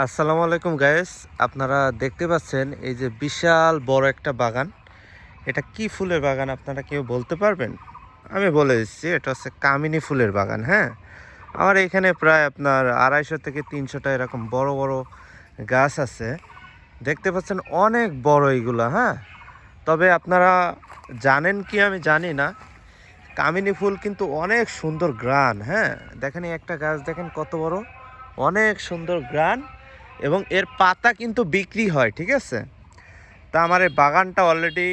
আসসালামু আলাইকুম গায়েস আপনারা দেখতে পাচ্ছেন এই যে বিশাল বড় একটা বাগান। এটা কি ফুলের বাগান আপনারা কেউ বলতে পারবেন? আমি বলে দিচ্ছি, এটা হচ্ছে কামিনী ফুলের বাগান হ্যাঁ? আমার এখানে প্রায় আপনার আড়াইশো থেকে তিনশোটা এরকম বড় বড় গাছ আছে। দেখতে পাচ্ছেন অনেক বড় এইগুলো হ্যাঁ? তবে আপনারা জানেন কি আমি জানি না। কামিনী ফুল কিন্তু অনেক সুন্দর গ্রান হ্যাঁ? দেখেন একটা গাছ দেখেন কত বড়। অনেক সুন্দর গ্রান। এবং এর পাতা কিন্তু বিক্রি হয়, ঠিক আছে? তা আমার এই বাগানটা অলরেডি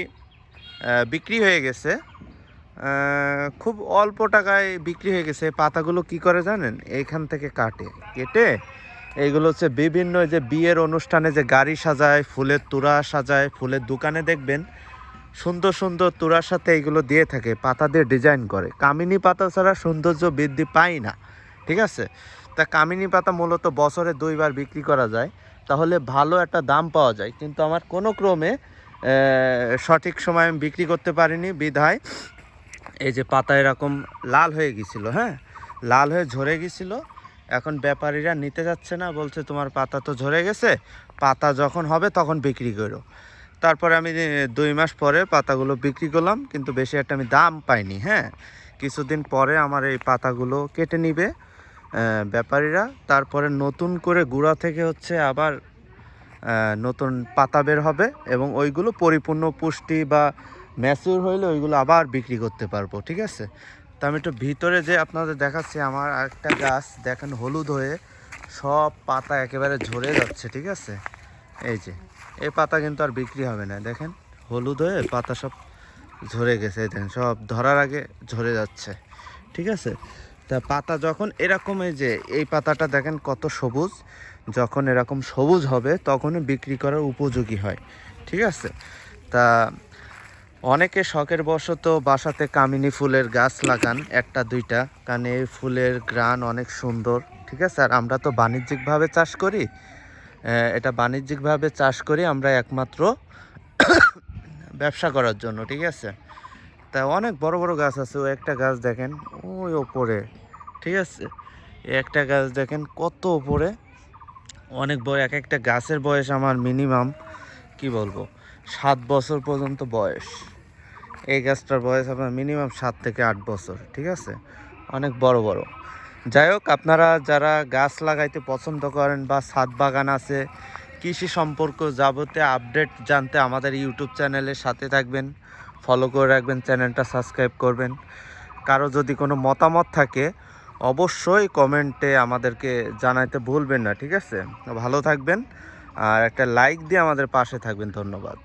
বিক্রি হয়ে গেছে। খুব অল্প টাকায় বিক্রি হয়ে গেছে। পাতাগুলো কি করে জানেন? এইখান থেকে কাটে, কেটে এইগুলো হচ্ছে বিভিন্ন যে বিয়ের অনুষ্ঠানে যে গাড়ি সাজায়, ফুলের তুরা সাজায়, ফুলের দোকানে দেখবেন সুন্দর সুন্দর তুরার সাথে এইগুলো দিয়ে থাকে, পাতা দিয়ে ডিজাইন করে। কামিনী পাতা ছাড়া সৌন্দর্য বৃদ্ধি পায় না। ঠিক আছে? তা কামিনী পাতা মূলত বছরে দুইবার বিক্রি করা যায়। তাহলে ভালো একটা দাম পাওয়া যায়। কিন্তু আমার কোনো ক্রমে সঠিক সময় আমি বিক্রি করতে পারিনি। বিধায় এই যে পাতা এরকম লাল হয়ে গেছিল হ্যাঁ? লাল হয়ে ঝরে গেছিল। এখন ব্যাপারীরা নিতে যাচ্ছে না। বলছে, তোমার পাতা তো ঝরে গেছে। পাতা যখন হবে তখন বিক্রি করো। তারপরে আমি দুই মাস পরে পাতাগুলো বিক্রি করলাম। কিন্তু বেশি একটা আমি দাম পাইনি হ্যাঁ? কিছুদিন পরে আমার এই পাতাগুলো কেটে নিবে ব্যাপারীরা। তারপরে নতুন করে গুঁড়া থেকে হচ্ছে আবার নতুন পাতা বের হবে এবং ওইগুলো পরিপূর্ণ পুষ্টি বা ম্যাচিউর হইলে ওইগুলো আবার বিক্রি করতে পারব, ঠিক আছে? তো আমি একটু ভিতরে যে আপনাদের দেখাচ্ছি, আমার আরেকটা গাছ, দেখেন হলুদ হয়ে সব পাতা একেবারে ঝরে যাচ্ছে, ঠিক আছে? এই যে, এই পাতা কিন্তু আর বিক্রি হবে না, দেখেন? হলুদ হয়ে পাতা সব ঝরে গেছে দেখেন, সব ধরার আগে ঝরে যাচ্ছে, ঠিক আছে? তা পাতা যখন এরকম এই যে, এই পাতাটা দেখেন কত সবুজ, যখন এরকম সবুজ হবে তখনই বিক্রি করার উপযোগী হয়, ঠিক আছে? তা অনেকে শখের বশত বাসাতে কামিনী ফুলের গাছ লাগান, একটা, দুইটা, কারণ এই ফুলের গ্রান অনেক সুন্দর, ঠিক আছে? আর আমরা তো বাণিজ্যিকভাবে চাষ করি এটা বাণিজ্যিকভাবে চাষ করি, আমরা একমাত্র ব্যবসা করার জন্য, ঠিক আছে? তা অনেক বড় বড় গাছ আছে, ও একটা গাছ দেখেন, ওই ওপরে, ঠিক আছে? একটা গাছ দেখেন কত ওপরে, অনেক বড়, এক একটা গাছের বয়স আমার মিনিমাম কি বলব, সাত বছর পর্যন্ত বয়স। এই গাছটার বয়স আপনার মিনিমাম সাত থেকে আট বছর, ঠিক আছে? অনেক বড় বড়। যাই হোক, আপনারা যারা গাছ লাগাইতে পছন্দ করেন বা ছাদ বাগান আছে কৃষি সম্পর্ক যাবতীয় আপডেট জানতে আমাদের ইউটিউব চ্যানেলের সাথে থাকবেন। ফলো করে রাখবেন, চ্যানেলটা সাবস্ক্রাইব করবেন। কারও যদি কোনো মতামত থাকে, অবশ্যই কমেন্টে আমাদেরকে জানাইতে ভুলবেন না, ঠিক আছে? ভালো থাকবেন আর একটা লাইক দিয়ে আমাদের পাশে থাকবেন। ধন্যবাদ।